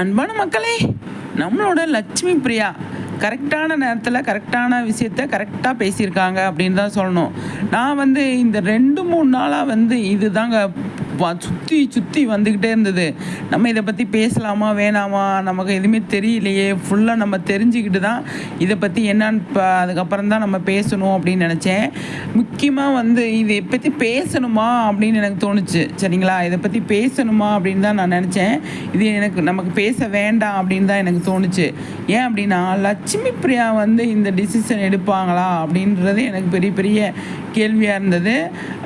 அன்பான மக்களே நம்மளோட லட்சுமி பிரியா கரெக்டான நேரத்தில் கரெக்டான விஷயத்த கரெக்டாக பேசியிருக்காங்க அப்படின்னு தான் சொல்லணும். நான் வந்து இந்த ரெண்டு மூணு நாளாக வந்து இது தாங்க சுற்றி சுற்றி வந்துக்கிட்டே இருந்தது. நம்ம இதை பற்றி பேசலாமா வேணாமா? நமக்கு எதுவுமே தெரியலையே. ஃபுல்லாக நம்ம தெரிஞ்சுக்கிட்டு தான் இதை பற்றி என்னன்னு இப்போ அதுக்கப்புறம் தான் நம்ம பேசணும் அப்படின்னு நினச்சேன். முக்கியமாக வந்து இதை பற்றி பேசணுமா அப்படின்னு எனக்கு தோணுச்சு. சரிங்களா? இதை பற்றி பேசணுமா அப்படின்னு தான் நான் நினச்சேன். இது எனக்கு நமக்கு பேச வேண்டாம் அப்படின்னு தான் எனக்கு தோணுச்சு. ஏன் அப்படின்னா லட்சுமி பிரியா வந்து இந்த டிசிஷன் எடுப்பாங்களா அப்படின்றது எனக்கு பெரிய பெரிய கேள்வியாக இருந்தது.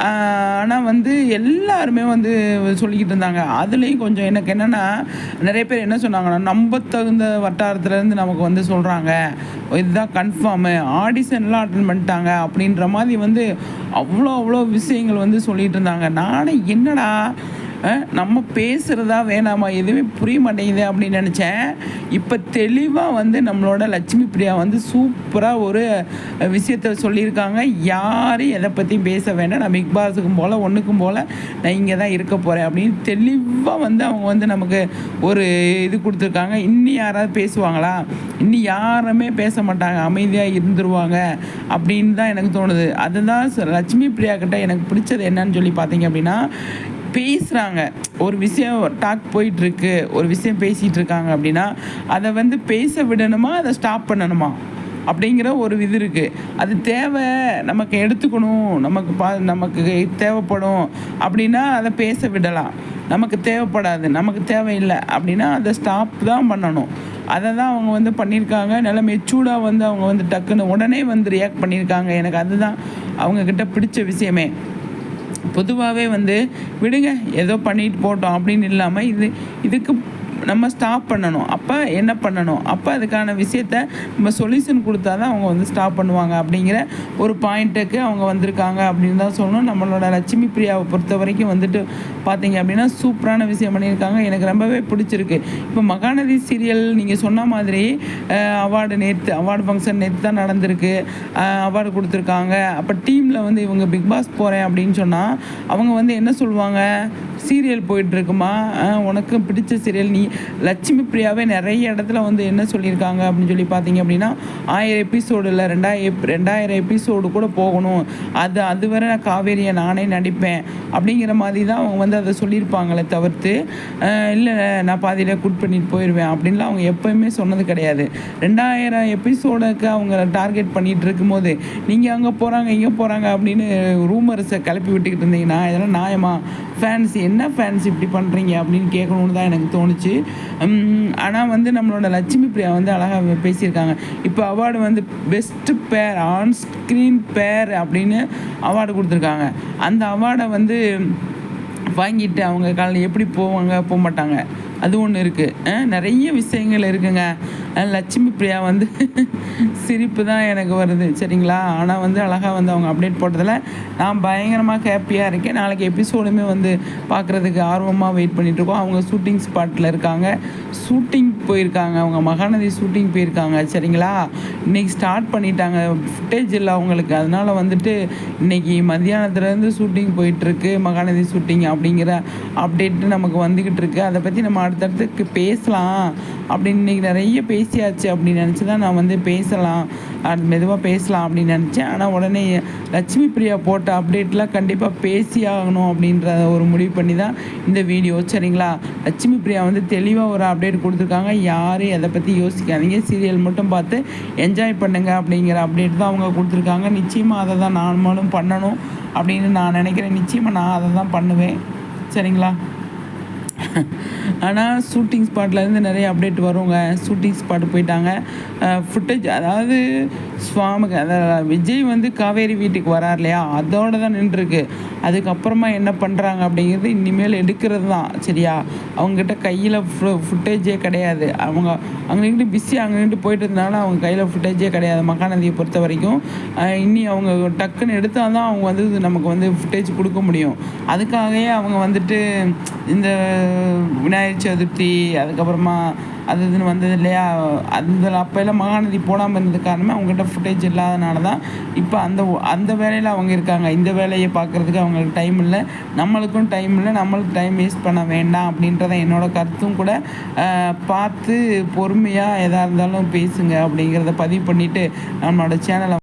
ஆனால் வந்து எல்லாருமே வந்து சொல்லிக்கிட்டு இருந்தாங்க. அதுலேயும் கொஞ்சம் எனக்கு என்னென்னா நிறைய பேர் என்ன சொன்னாங்கன்னா நம்ப தகுந்த வட்டாரத்துலேருந்து நமக்கு வந்து சொல்கிறாங்க இதுதான் கன்ஃபார்மு ஆடிஷன்லாம் அட்டன் பண்ணிட்டாங்க அப்படின்ற மாதிரி வந்து அவ்வளோ அவ்வளோ விஷயங்கள் வந்து சொல்லிகிட்டு இருந்தாங்க. நானே என்னடா நம்ம பேசுகிறதா வேணாமா? எதுவுமே புரிய மாட்டேங்குது அப்படின்னு நினச்சேன். இப்போ தெளிவாக வந்து நம்மளோட லட்சுமி பிரியா வந்து சூப்பராக ஒரு விஷயத்த சொல்லியிருக்காங்க. யாரும் எதை பற்றியும் பேச வேண்டாம். நான் பிக் பாஸுக்கும் போல் ஒன்றுக்கும் போல் நான் இங்கே தான் இருக்க போகிறேன் அப்படின்னு தெளிவாக வந்து அவங்க வந்து நமக்கு ஒரு இது கொடுத்துருக்காங்க. இன்னி யாராவது பேசுவாங்களா? இன்னி யாருமே பேச மாட்டாங்க. அமைதியாக இருந்துருவாங்க அப்படின்னு தான் எனக்கு தோணுது. அதுதான் லட்சுமி பிரியா கிட்ட எனக்கு பிடிச்சது என்னன்னு சொல்லி பார்த்தீங்க அப்படின்னா பேசுகிறாங்க ஒரு விஷயம் டாக் போயிட்டுருக்கு ஒரு விஷயம் பேசிகிட்டு இருக்காங்க அப்படின்னா அதை வந்து பேச விடணுமா அதை ஸ்டாப் பண்ணணுமா? அப்படிங்கிற ஒரு இது இருக்குது அது தேவை நமக்கு எடுத்துக்கணும் நமக்கு பா நமக்கு தேவைப்படும் அப்படின்னா அதை பேச விடலாம். நமக்கு தேவைப்படாது நமக்கு தேவையில்லை அப்படின்னா அதை ஸ்டாப் தான் பண்ணணும். அதை தான் அவங்க வந்து பண்ணியிருக்காங்க. நல்ல மெச்சூர்டாக வந்து அவங்க வந்து டக்குன்னு உடனே வந்து ரியாக்ட் பண்ணியிருக்காங்க. எனக்கு அதுதான் அவங்கக்கிட்ட பிடிச்ச விஷயமே. பொதுவாகவே வந்து விடுங்க ஏதோ பண்ணிட்டு போட்டோம் அப்படின்னு இல்லாமல் இது இதுக்கு நம்ம ஸ்டாப் பண்ணணும். அப்போ என்ன பண்ணணும்? அப்போ அதுக்கான விஷயத்த நம்ம சொல்யூஷன் கொடுத்தா தான் அவங்க வந்து ஸ்டாப் பண்ணுவாங்க அப்படிங்கிற ஒரு பாயிண்ட்டுக்கு அவங்க வந்திருக்காங்க அப்படின்னு தான் சொல்லணும். நம்மளோட லட்சுமி பிரியாவை பொறுத்த வரைக்கும் வந்துட்டு பார்த்தீங்க அப்படின்னா சூப்பரான விஷயம் பண்ணியிருக்காங்க. எனக்கு ரொம்பவே பிடிச்சிருக்கு. இப்போ மகாநதி சீரியல் நீங்கள் சொன்ன மாதிரி அவார்டு நேற்று அவார்டு ஃபங்க்ஷன் நேற்று தான் நடந்திருக்கு. அவார்டு கொடுத்துருக்காங்க. அப்போ டீமில் வந்து இவங்க பிக் பாஸ் போகிறேன் அப்படின்னு சொன்னால் அவங்க வந்து என்ன சொல்லுவாங்க? சீரியல் போயிட்டுருக்குமா? உனக்கு பிடிச்ச சீரியல். நீ லட்சுமி பிரியாவே நிறைய இடத்துல வந்து என்ன சொல்லியிருக்காங்க அப்படின்னு சொல்லி பார்த்தீங்க அப்படின்னா ஆயிரம் எபிசோடு இல்லை ரெண்டாயிரம் ரெண்டாயிரம் எபிசோடு கூட போகணும். அது அது வரை நான் காவேரியை நானே நடிப்பேன் அப்படிங்கிற மாதிரி தான் அவங்க வந்து அதை சொல்லியிருப்பாங்களே தவிர்த்து இல்லை நான் பாதியில் குட் பண்ணிட்டு போயிடுவேன் அப்படின்லாம் அவங்க எப்போயுமே சொன்னது கிடையாது. ரெண்டாயிரம் எபிசோடுக்கு அவங்க டார்கெட் பண்ணிகிட்டு இருக்கும்போது நீங்கள் அங்கே போகிறாங்க இங்கே போகிறாங்க அப்படின்னு ரூமர்ஸை கிளப்பி விட்டுக்கிட்டு இருந்தீங்கன்னா இதெல்லாம் நியாயமா? ஃபேன்ஸ் என்ன ஃபேன்ஸ் இப்படி பண்ணுறீங்க அப்படின்னு கேட்கணுன்னு தான் எனக்கு தோணுச்சு. ஆனால் வந்து நம்மளோட லட்சுமி பிரியா வந்து அழகாக பேசியிருக்காங்க. இப்போ அவார்டு வந்து பெஸ்ட்டு பேர் ஆன் ஸ்க்ரீன் பேர் அப்படின்னு அவார்டு கொடுத்துருக்காங்க. அந்த அவார்டை வந்து வாங்கிட்டு அவங்க காலையில் எப்படி போவாங்க போக மாட்டாங்க. அது ஒன்று இருக்குது நிறைய விஷயங்கள் இருக்குங்க. லட்சுமி பிரியா வந்து சிரிப்பு தான் எனக்கு வருது சரிங்களா? ஆனால் வந்து அழகாக வந்து அவங்க அப்டேட் போட்டதில் நான் பயங்கரமாக ஹாப்பியாக இருக்கேன். நாளைக்கு எபிசோடுமே வந்து பார்க்குறதுக்கு ஆர்வமாக வெயிட் பண்ணிகிட்ருக்கோம் அவங்க ஷூட்டிங் ஸ்பாட்டில் இருக்காங்க. ஷூட்டிங் போயிருக்காங்க. அவங்க மகாநதி ஷூட்டிங் போயிருக்காங்க சரிங்களா? இன்றைக்கி ஸ்டார்ட் பண்ணிட்டாங்க ஃபுட்டேஜ் இல்லை அவங்களுக்கு. அதனால் வந்துட்டு இன்றைக்கி மத்தியானத்துலேருந்து ஷூட்டிங் போயிட்டுருக்கு மகாநதி ஷூட்டிங் அப்படிங்கிற அப்டேட்டு நமக்கு வந்துக்கிட்டு இருக்குது அதை பற்றி நம்ம அடுத்தடுத்து பேசலாம் அப்படின்னு இன்றைக்கி நிறைய பேசியாச்சு அப்படின்னு நினச்சி தான் நான் வந்து பேசலாம். அது மெதுவாக பேசலாம் அப்படின்னு நினச்சேன். ஆனால் உடனே லட்சுமி பிரியா போட்ட அப்டேட்லாம் கண்டிப்பாக பேசி ஆகணும் அப்படின்ற ஒரு முடிவு பண்ணி தான் இந்த வீடியோ சரிங்களா? லட்சுமி பிரியா வந்து தெளிவாக ஒரு அப்டேட் கொடுத்துருக்காங்க. யாரும் எதை பற்றி யோசிக்காதீங்க. சீரியல் மட்டும் பார்த்து என்ஜாய் பண்ணுங்க அப்படிங்கிற அப்டேட் தான் அவங்க கொடுத்துருக்காங்க. நிச்சயமாக அதை தான் நானும் பண்ணணும் அப்படின்னு நான் நினைக்கிறேன். நிச்சயமாக நான் அதை தான் பண்ணுவேன். சரிங்களா? ஆனால் ஷூட்டிங் ஸ்பாட்லேருந்து நிறைய அப்டேட் வருங்க. ஷூட்டிங் ஸ்பாட் போயிட்டாங்க. ஃபுட்டேஜ் அதாவது சுவாமிக்கு அதாவது விஜய் வந்து காவேரி வீட்டுக்கு வரார் இல்லையா? அதோடு தான் நின்றுருக்கு. அதுக்கப்புறமா என்ன பண்ணுறாங்க அப்படிங்கிறது இனிமேல் எடுக்கிறது தான் சரியா? அவங்ககிட்ட கையில் ஃபு ஃபுட்டேஜே கிடையாது. அவங்க அங்கிட்டு பிஸி அங்கிட்டு போயிட்டு இருந்தாலும் அவங்க கையில் ஃபுட்டேஜே கிடையாது மகாநதியை பொறுத்த வரைக்கும். இனி அவங்க டக்குன்னு எடுத்தால் தான் அவங்க வந்து நமக்கு வந்து ஃபுட்டேஜ் கொடுக்க முடியும். அதுக்காகவே அவங்க வந்துட்டு இந்த விநாயகர் விநாயகர் சதுர்த்தி அதுக்கப்புறமா அது இதுன்னு வந்தது இல்லையா? அந்த அப்போல்லாம் மகாநதி போடாமல் இருந்தது காரணமே அவங்ககிட்ட ஃபுட்டேஜ் இல்லாதனால தான் இப்போ அந்த அந்த வேலையில் அவங்க இருக்காங்க. இந்த வேலையை பார்க்குறதுக்கு அவங்களுக்கு டைம் இல்லை. நம்மளுக்கும் டைம் இல்லை. நம்மளுக்கு டைம் வேஸ்ட் பண்ண வேண்டாம் அப்படின்றத என்னோடய கருத்தும் கூட பார்த்து பொறுமையாக எதாக இருந்தாலும் பேசுங்க அப்படிங்கிறத பதிவு பண்ணிவிட்டு நம்மளோட சேனலை